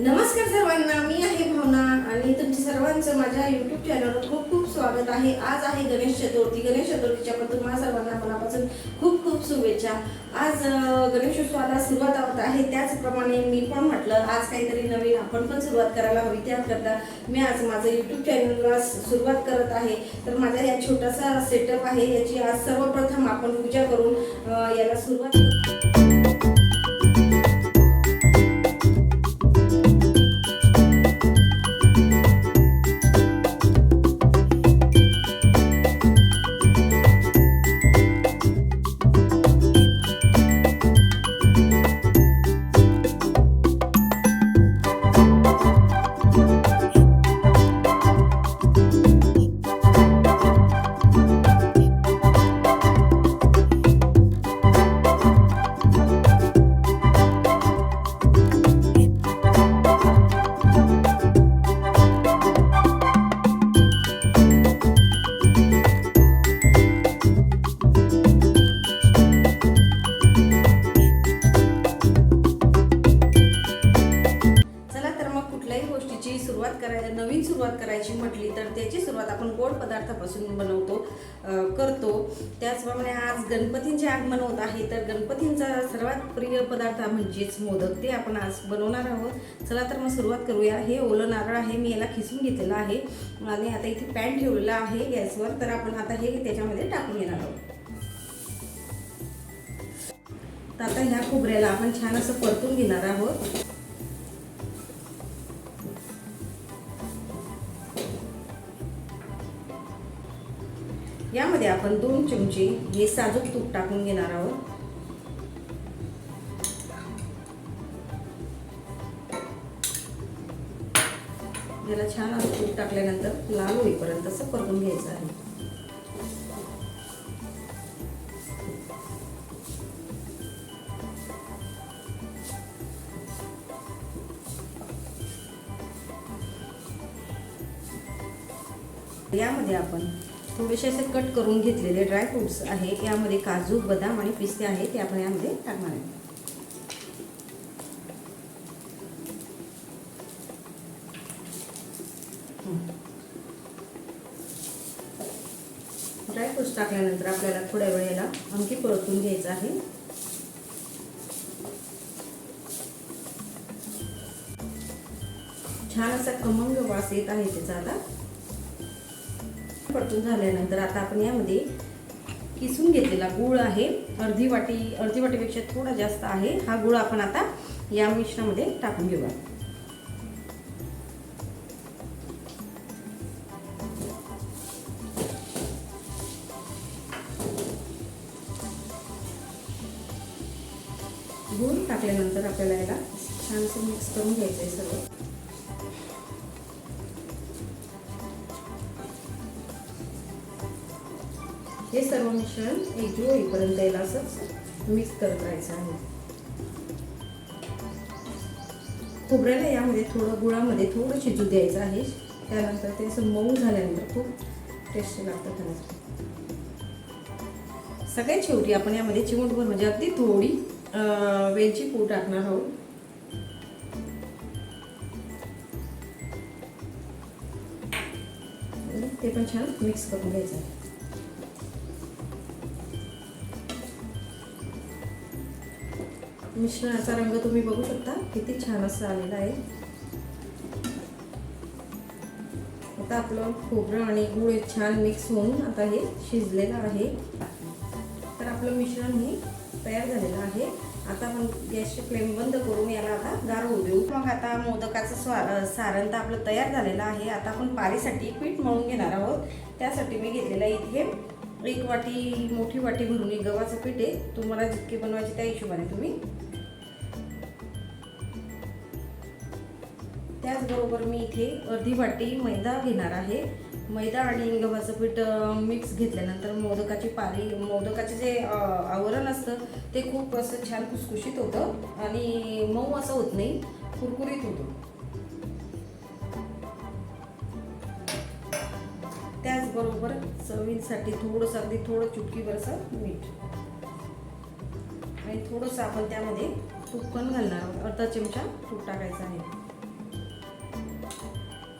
नमस्कार सर्वांना मी आहे भावना आणि तुमच्या सर्वांचं माझ्या युट्यूब चॅनलवर खूप खूप स्वागत आहे. आज आहे गणेश चतुर्थी. गणेश चतुर्थीच्या पण तुम्हाला सर्वांना मनापासून खूप खूप शुभेच्छा. आज गणेशोत्सवाला सुरुवात होत आहे. त्याचप्रमाणे मी पण म्हटलं आज काहीतरी नवीन आपण पण सुरुवात करायला हवी. त्याकरता मी आज माझं यूट्यूब चॅनलला सुरुवात करत आहे. तर माझा या छोटासा सेटअप आहे. याची आज सर्वप्रथम आपण पूजा करून याला सुरुवात पदार्थापासून बनवतो करतो. त्याचप्रमाणे आज गणपतींचे आगमन होत आहे तर गणपतींचा सर्वात प्रिय पदार्थ म्हणजेच मोदक ते आपण आज बनवणार आहोत. चला तर मग सुरुवात करूया. हे ओलं नारळ आहे मी याला खिसून घेतलेलं आहे. आणि आता इथे पॅन ठेवलेला आहे गॅसवर तर आपण आता हे त्याच्यामध्ये टाकून घेणार आहोत. तर आता ह्या खोबऱ्याला आपण छान असं परतून घेणार आहोत. यामध्ये आपण दोन चमचे हे साजूक तूप टाकून घेणार आहोत. याला छान असं तूप टाकल्यानंतर लाल होईपर्यंत असं परतून घ्यायचं आहे. यामध्ये आपण थोडेसे असे कट करून घेतलेले ड्रायफ्रुट्स आहे. यामध्ये काजू बदाम आणि पिस्ते आहे ते आपण यामध्ये टाकणार आहे. ड्रायफ्रुट्स टाकल्यानंतर आपल्याला थोड्या वेळेला आणखी परतून घ्यायचं आहे. छान असा खमंग वास येत आहे त्याचा आता. परतून झाल्यानंतर आता आपण यामध्ये किसून घेतलेला गूळ आहे. अर्धी वाटी अर्धी वाटीपेक्षा थोडा जास्त आहे. हा गूळ आपण आता या मिश्रणामध्ये टाकून घेऊया. गूळ टाकल्यानंतर आपल्याला याला छानसं मिक्स करून घ्यायचं आहे सगळं. हे सर्व मिश्रण एकजीव होईपर्यंत याला असंच मिक्स करत राहायचं आहे. खोबऱ्याला यामध्ये थोडं गुळामध्ये थोडं शिजू द्यायचं आहे. त्यानंतर ते असं मऊ झाल्यानंतर खूप टेस्टी लागतं खाण्यासाठी सगळ्यात शेवटी आपण यामध्ये चिमूटभर म्हणजे अगदी थोडी वेलची पूड टाकणार आहोत. ते पण छान मिक्स करून घ्यायचं आहे. मिश्रणाचा रंग तुम्ही बघू शकता. किती छान असा आलेला आहे. आता आपलं खोबरं आणि गूळ छान मिक्स होऊन आता हे शिजलेलं आहे. तर आपलं मिश्रण हे तयार झालेलं आहे. आता आपण गॅसची फ्लेम बंद करून याला आता गार होऊ देऊ. मग आता मोदकाचं स्वा सारण तर आपलं तयार झालेलं आहे. आता आपण पारीसाठी पीठ मळून घेणार आहोत. त्यासाठी मी घेतलेलं इथे एक वाटी मोठी वाटी भरून एक गव्हाचं पीठ आहे. तुम्हाला जितके बनवायचे त्या हिशोबाने तुम्ही त्याचबरोबर मी इथे अर्धी वाटी मैदा घेणार आहे. मैदा आणि गव्हाचं पीठ मिक्स घेतल्यानंतर मोदकाची पारी मोदकाचे जे आवरण असतं ते खूप असं छान खुसखुशीत होतं आणि मऊ असं होत नाही कुरकुरीत होतं. त्याचबरोबर चवीसाठी थोडंसं अगदी थोडं चुटकीवरचं मीठ. आणि थोडंसं आपण त्यामध्ये तूप पण घालणार आहोत. अर्धा चमचा तूप टाकायचा आहे.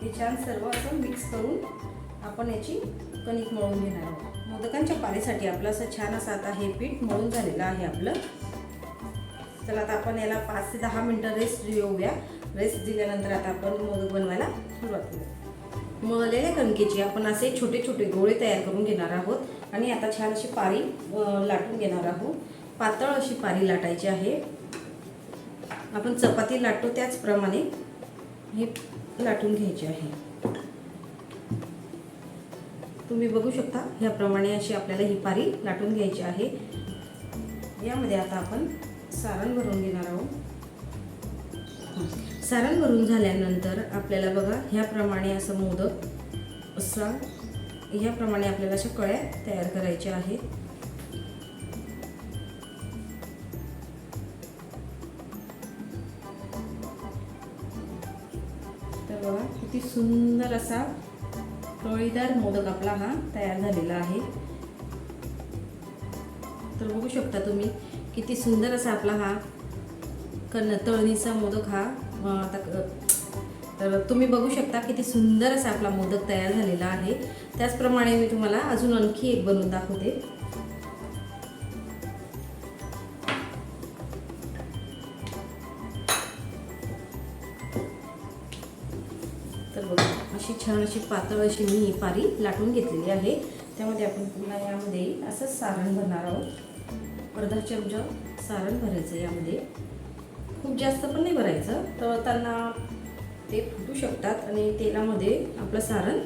हे छान सर्व असं मिक्स करून आपण याची कणिक मळून घेणार आहोत. मोदकांच्या पारीसाठी आपलं असं छान असं आता हे पीठ मळून झालेलं आहे आपलं. चला आता आपण याला पाच ते दहा मिनटं रेस्ट देऊया. रेस्ट दिल्यानंतर आता आपण मोदक बनवायला सुरुवात करू मळलेल्या कणकेची आपण असे छोटे छोटे गोळे तयार करून घेणार आहोत. आणि आता छान अशी पारी लाटून घेणार आहोत. पातळ अशी पारी लाटायची आहे. आपण चपाती लाटतो त्याचप्रमाणे हे लाटून घ्यायचे आहे. तुम्ही बघू शकता ह्याप्रमाणे अशी आपल्याला ही पारी लाटून घ्यायची आहे. यामध्ये आता आपण सारण भरून घेणार आहोत. सारण भरून झाल्यानंतर आपल्याला बघा ह्याप्रमाणे असं मोदक असा ह्याप्रमाणे आपल्याला अशा कळ्या तयार करायच्या आहेत. किती सुंदर असा टोळीदार मोदक आपला हा तयार झालेला आहे. तर बघू शकता तुम्ही किती सुंदर असा आपला हा कन तळणीचा मोदक हा आता तर तुम्ही बघू शकता किती सुंदर असा आपला मोदक तयार झालेला आहे. त्याचप्रमाणे मी तुम्हाला अजून आणखी एक बनवून दाखवते. छान अशी पातळ अशी मी ही पारी लाटून घेतलेली आहे. त्यामध्ये आपण पुन्हा यामध्ये असं सारण भरणार आहोत. अर्धा चमचा सारण भरायचं यामध्ये. खूप जास्त पण नाही भरायचं. तळताना ते फुटू शकतात आणि तेलामध्ये आपलं सारण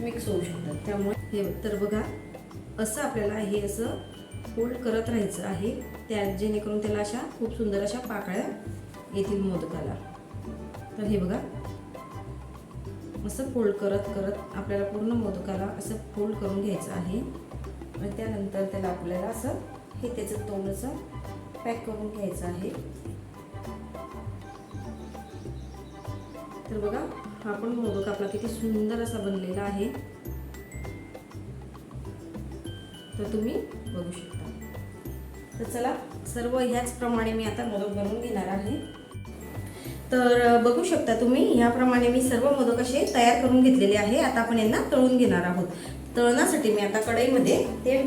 मिक्स होऊ शकतात त्यामुळे हे तर बघा असं आपल्याला हे असं फोल्ड करत राहायचं आहे. त्या जेणेकरून त्याला अशा खूप सुंदर अशा पाकळ्या येतील मोदकाला. तर हे बघा असं फोल्ड करत करत आपल्याला पूर्ण मोदकाला असं फोल्ड करून घ्यायचं आहे. आणि त्यानंतर त्याला आपल्याला असं हे त्याचं तोंड असं पॅक करून घ्यायचं आहे. तर बघा हा पण मोदक आपला किती सुंदर असा बनलेला आहे. तर तुम्ही बघू शकता. तर चला सर्व ह्याचप्रमाणे मी आता मोदक बनवून घेणार आहे. तर बघू शकता तुम्ही ह्याप्रमाणे मी सर्व मोदक असे तयार करून घेतलेले आहे. आता आपण यांना तळून घेणार आहोत. तळण्यासाठी मी आता कढईमध्ये तेल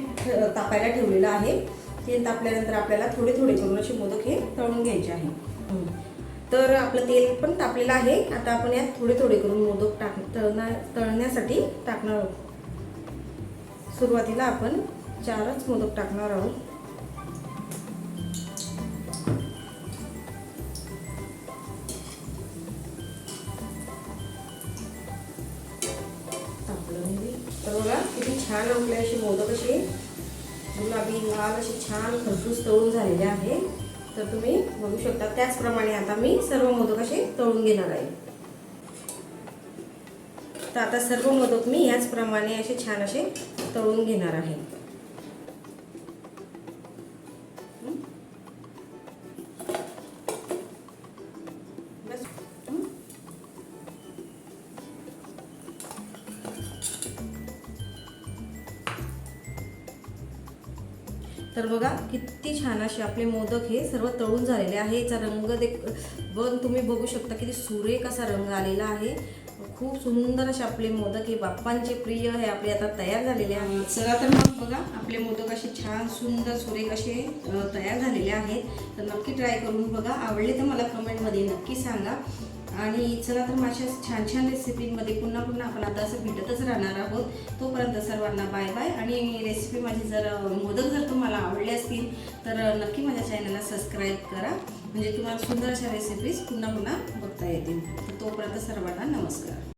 तापायला ठेवलेलं आहे. तेल तापल्यानंतर आपल्याला थोडे थोडे करून असे मोदक हे तळून घ्यायचे आहे. तर आपलं तेल पण तापलेलं आहे. आता आपण यात थोडे थोडे करून मोदक टाक तळणार तळण्यासाठी टाकणार आहोत. सुरुवातीला आपण चारच मोदक टाकणार आहोत. गुलाबी लाल असे छान खरपूस तळून झालेले आहे. तर तुम्ही बघू शकता त्याचप्रमाणे आता मी सर्व मोदक असे तळून घेणार आहे. तर आता सर्व मोदक मी याचप्रमाणे असे छान असे तळून घेणार आहे. तर बघा किती छान असे आपले मोदक हे सर्व तळून झालेले आहे. याचा रंग देख बन तुम्ही बघू शकता किती सुरेख असा रंग आलेला आहे. खूप सुंदर असे आपले मोदक हे बाप्पांचे प्रिय हे आपले आता तयार झालेले आहे. चला तर मग बघा आपले मोदक असे छान सुंदर सुरेख असे तयार झालेले आहेत. तर नक्की ट्राय करून बघा. आवडले तर मला कमेंटमध्ये नक्की सांगा. आणि चला तर माझ्या छान छान रेसिपीमध्ये पुन्हा पुन्हा आपण आता असं भेटतच राहणार आहोत. तोपर्यंत सर्वांना बाय बाय आणि रेसिपी माझी जर मोदक जर तुम्हाला आवडले असतील तर नक्की माझ्या चॅनलला सबस्क्राईब करा. म्हणजे तुम्हाला सुंदर अशा रेसिपीज पुन्हा पुन्हा बघता येतील. तोपर्यंत सर्वांना नमस्कार.